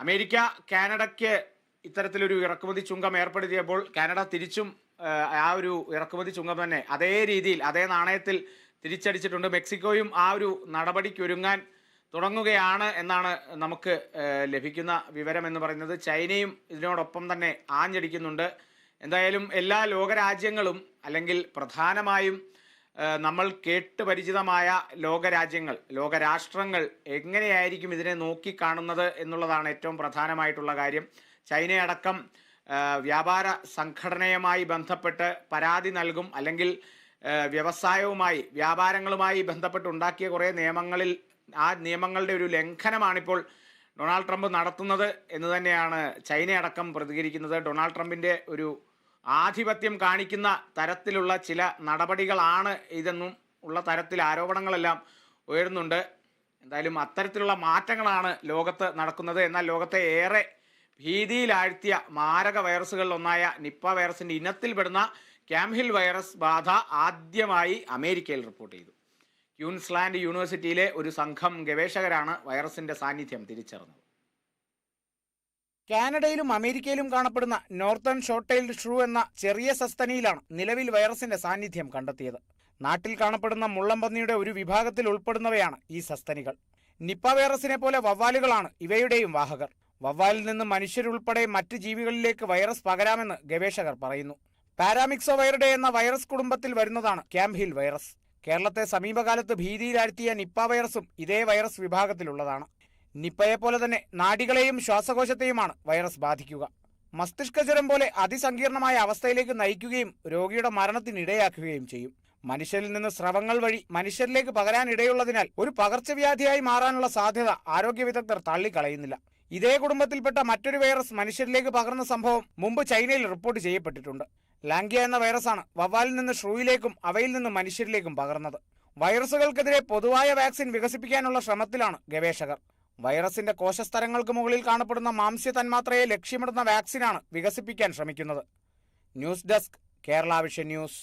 America കാനഡയ്ക്ക് ഇത്തരത്തിലൊരു ഇറക്കുമതി ചുങ്കം ഏർപ്പെടുത്തിയപ്പോൾ Canada തിരിച്ചും ആ, ഒരു ഇറക്കുമതി ചുങ്കം തന്നെ അതേ രീതിയിൽ അതേ നാണയത്തിൽ തിരിച്ചടിച്ചിട്ടുണ്ട്. മെക്സിക്കോയും ആ ഒരു നടപടിക്കൊരുങ്ങാൻ തുടങ്ങുകയാണ് എന്നാണ് നമുക്ക് ലഭിക്കുന്ന വിവരം എന്ന് പറയുന്നത്. ചൈനയും ഇതിനോടൊപ്പം തന്നെ ആഞ്ഞടിക്കുന്നുണ്ട്. എന്തായാലും എല്ലാ ലോകരാജ്യങ്ങളും അല്ലെങ്കിൽ പ്രധാനമായും നമ്മൾ കേട്ട് പരിചിതമായ ലോകരാജ്യങ്ങൾ ലോകരാഷ്ട്രങ്ങൾ എങ്ങനെയായിരിക്കും ഇതിനെ നോക്കിക്കാണുന്നത് എന്നുള്ളതാണ് ഏറ്റവും പ്രധാനമായിട്ടുള്ള കാര്യം. ചൈനയടക്കം വ്യാപാര സംഘടനയുമായി ബന്ധപ്പെട്ട് പരാതി നൽകും അല്ലെങ്കിൽ വ്യവസായവുമായി വ്യാപാരങ്ങളുമായി ബന്ധപ്പെട്ട് ഉണ്ടാക്കിയ കുറേ നിയമങ്ങളിൽ ആ നിയമങ്ങളുടെ ഒരു ലംഘനമാണിപ്പോൾ ഡൊണാൾഡ് ട്രംപ് നടത്തുന്നത് എന്ന് തന്നെയാണ് ചൈനയടക്കം പ്രതികരിക്കുന്നത്. ഡൊണാൾഡ് ട്രംപിന്റെ ഒരു ആധിപത്യം കാണിക്കുന്ന തരത്തിലുള്ള ചില നടപടികളാണ് ഇതെന്നും ഉള്ള തരത്തിൽ ആരോപണങ്ങളെല്ലാം ഉയരുന്നുണ്ട്. എന്തായാലും അത്തരത്തിലുള്ള മാറ്റങ്ങളാണ് ലോകത്ത് നടക്കുന്നത്. എന്നാൽ ലോകത്തെ ഏറെ ഭീതിയിലാഴ്ത്തിയ മാരക വൈറസുകളിലൊന്നായ നിപ്പ വൈറസിന്റെ ഇനത്തിൽപ്പെടുന്ന ക്യാംഹിൽ വൈറസ് ബാധ ആദ്യമായി അമേരിക്കയിൽ റിപ്പോർട്ട് ചെയ്തു. ക്യൂൻസ്ലാൻഡ് യൂണിവേഴ്സിറ്റിയിലെ ഒരു സംഘം ഗവേഷകരാണ് വൈറസിന്റെ സാന്നിധ്യം തിരിച്ചറിഞ്ഞത്. കാനഡയിലും അമേരിക്കയിലും കാണപ്പെടുന്ന നോർത്തേൺ ഷോർട്ടെയിൽഡ് ഷ്രൂ എന്ന ചെറിയ സസ്തനിയിലാണ് നിലവിൽ വൈറസിന്റെ സാന്നിധ്യം കണ്ടെത്തിയത്. നാട്ടിൽ കാണപ്പെടുന്ന മുള്ളംപന്നിയുടെ ഒരു വിഭാഗത്തിൽ ഉൾപ്പെടുന്നവയാണ് ഈ സസ്തനികൾ. നിപ്പ വൈറസിനെ പോലെ വവ്വാലുകളാണ് ഇവയുടെയും വാഹകർ. വവ്വാലിൽ നിന്ന് മനുഷ്യരുൾപ്പെടെ മറ്റ് ജീവികളിലേക്ക് വൈറസ് പകരാമെന്ന് ഗവേഷകർ പറയുന്നു. പാരാമിക്സോ വൈറഡെ എന്ന വൈറസ് കുടുംബത്തിൽ വരുന്നതാണ് ക്യാംഹിൽ വൈറസ്. കേരളത്തെ സമീപകാലത്ത് ഭീതിയിലാഴ്ത്തിയ നിപ്പ വൈറസും ഇതേ വൈറസ് വിഭാഗത്തിലുള്ളതാണ്. നിപ്പയെ പോലെ തന്നെ നാടികളെയും ശ്വാസകോശത്തെയുമാണ് വൈറസ് ബാധിക്കുക. മസ്തിഷ്കജ്വരം പോലെ അതിസങ്കീർണമായ അവസ്ഥയിലേക്ക് നയിക്കുകയും രോഗിയുടെ മരണത്തിനിടയാക്കുകയും ചെയ്യും. മനുഷ്യരിൽ നിന്ന് സ്രവങ്ങൾ വഴി മനുഷ്യരിലേക്ക് പകരാനിടയുള്ളതിനാൽ ഒരു പകർച്ചവ്യാധിയായി മാറാനുള്ള സാധ്യത ആരോഗ്യ വിദഗ്ധർ തള്ളിക്കളയുന്നില്ല. ഇതേ കുടുംബത്തിൽപ്പെട്ട മറ്റൊരു വൈറസ് മനുഷ്യരിലേക്ക് പകർന്ന സംഭവം മുമ്പ് ചൈനയിൽ റിപ്പോർട്ട് ചെയ്യപ്പെട്ടിട്ടുണ്ട്. ലാംഗിയ എന്ന വൈറസാണ് വവ്വാലിൽ നിന്ന് ഷ്രൂയിലേക്കും അവയിൽ നിന്ന് മനുഷ്യരിലേക്കും പകർന്നത്. വൈറസുകൾക്കെതിരെ പൊതുവായ വാക്സിൻ വികസിപ്പിക്കാനുള്ള ശ്രമത്തിലാണ് ഗവേഷകർ. വൈറസിന്റെ കോശസ്തരങ്ങൾക്ക് മുകളിൽ കാണപ്പെടുന്ന മാംസ്യ തന്മാത്രയെ ലക്ഷ്യമിടുന്ന വാക്സിനാണ് വികസിപ്പിക്കാൻ ശ്രമിക്കുന്നത്. News desk Kerala vision news.